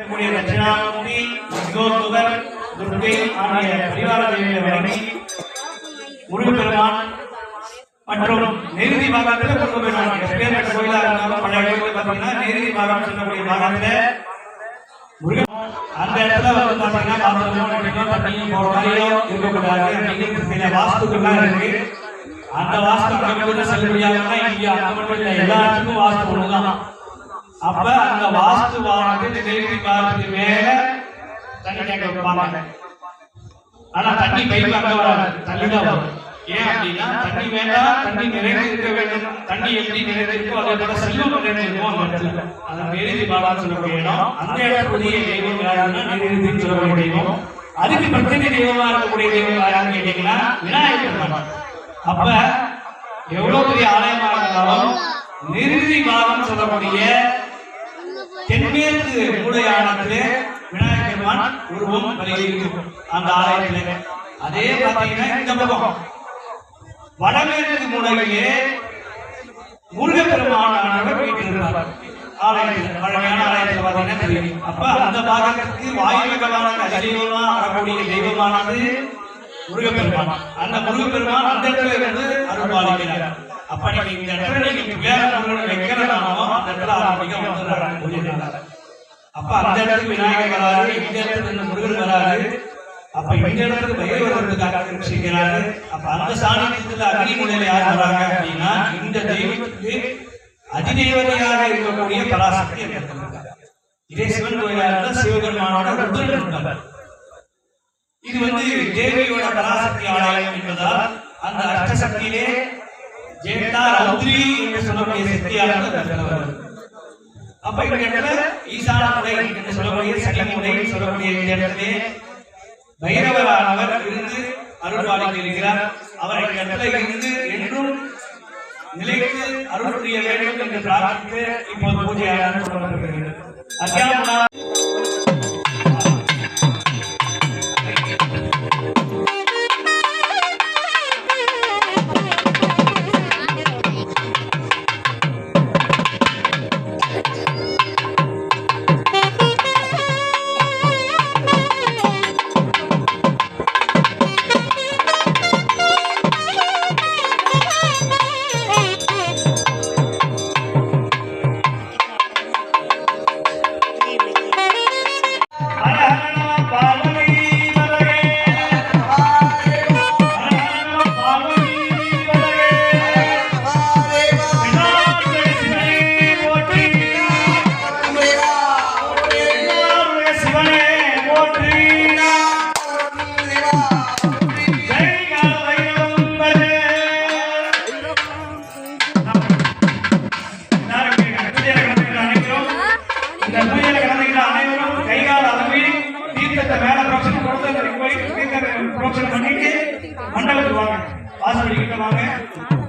கூடிய தட்சிணாமூர்த்தி துர்கை ஆகிய பரிவார தேவியை வணங்கி முருகப்பெருமான் மற்றும் நெருதி எப்பேற்பட்ட கோயிலா இருந்தாலும் பழைய கோயில் பார்த்தீங்கன்னா நெருதி பாகம் சொல்லக்கூடிய முருகன் அந்த இடத்துல வந்து பார்த்தீங்கன்னா தண்ணியும் போற இருக்கக்கூடாது. சில வாஸ்துக்கள்லாம் இருக்கு. அந்த வாஸ்து அங்கே செல்லுபடியாக இங்க அங்க மட்டும் இல்லை எல்லாத்துக்கும் வாஸ்து அப்ப அந்த வாஸ்துவானது இந்த நெருங்கி பாலத்துக்கு மேல தண்ணி டேங்க வைப்பாங்க. ஆனா தண்ணி பைப் அங்க வராது. தண்ணி தான் வரும். ஏன் அப்படின்னா தண்ணி வேண்டாம் தண்ணி நிறைந்து இருக்க வேண்டும். தண்ணி எப்படி நிறைந்து இருக்கோ அதே போல செல்வம் நிறைந்து இருக்கும் அந்த இடத்துல. அது நெருங்கி பாலான்னு சொல்லக்கூடிய இடம் அந்த இடத்துடைய தெய்வம் யாருன்னா நெருங்கின்னு சொல்லக்கூடிய தெய்வம். அதுக்கு பிரச்சனை தெய்வமா இருக்கக்கூடிய தெய்வம் யாருன்னு கேட்டீங்கன்னா விநாயகர் அப்ப எவ்வளவு பெரிய ஆலயமா இருந்தாலும் நிறுதி பாகம் சொல்லக்கூடிய தென்மேற்கு மூலையானத்திலே விநாயகர் பெருமான் உருவம் அந்த ஆலயத்திலே. அதே பார்த்தீங்கன்னா இந்த பக்கம். வடமேற்கு மூலையிலே முருகப்பெருமானவர் வீட்டிருந்தார் ஆலயத்தில். பழமையான ஆலயத்தில் பார்த்தீங்கன்னா தெரியும். அப்ப அந்த பாகத்திற்கு வாயுகமான தெய்வமா வரக்கூடிய தெய்வமானது முருகப்பெருமான். அந்த முருகப்பெருமான் அந்த இடத்துல இருந்து அருள்பாலிக்கிறார். அப்ப நீங்க இந்த இடத்துல நீங்க வேற நம்மளோட வைக்கிறதானோ அந்த இடத்துல ஆரம்பிக்க வந்துடுறாங்க பூஜை நாள். அப்ப அந்த இடத்துக்கு விநாயகர் வராரு இந்த இடத்துல முருகன் வராரு. அப்ப இந்த இடத்துக்கு பைரவர் அப்ப அந்த அக்னி யார் வராங்க அப்படின்னா இந்த தெய்வத்துக்கு அதிதேவதையாக இருக்கக்கூடிய பராசக்தி அந்த இடத்துல இருக்காங்க. இதே சிவன் கோயிலா இருந்தா சிவபெருமானோட இது வந்து தேவியோட பராசக்தி ஆலயம் என்பதால் அந்த அஷ்டசக்தியிலே ஜேட்டா ரௌத்ரி என்று சொல்லக்கூடிய சக்தியானது அந்த வருது. அப்ப இந்த இடத்துல ஈசான முறை என்று சொல்லக்கூடிய முறை சொல்லக்கூடிய இந்த இடத்திலே பைரவரானவர் இருந்து அருள்வாளிக்கு இருக்கிறார் அவர் இந்த இடத்துல இருந்து என்றும் நிலைத்து அருள் புரிய வேண்டும் என்று பிரார்த்தித்து இப்போது பூஜையாளர் தொடங்கப்படுகிறது அத்தியாபனா கொடுத்து பண்ணிட்டு மண்டபத்துக்கு வாங்க. வாசல் கிட்ட வாங்க.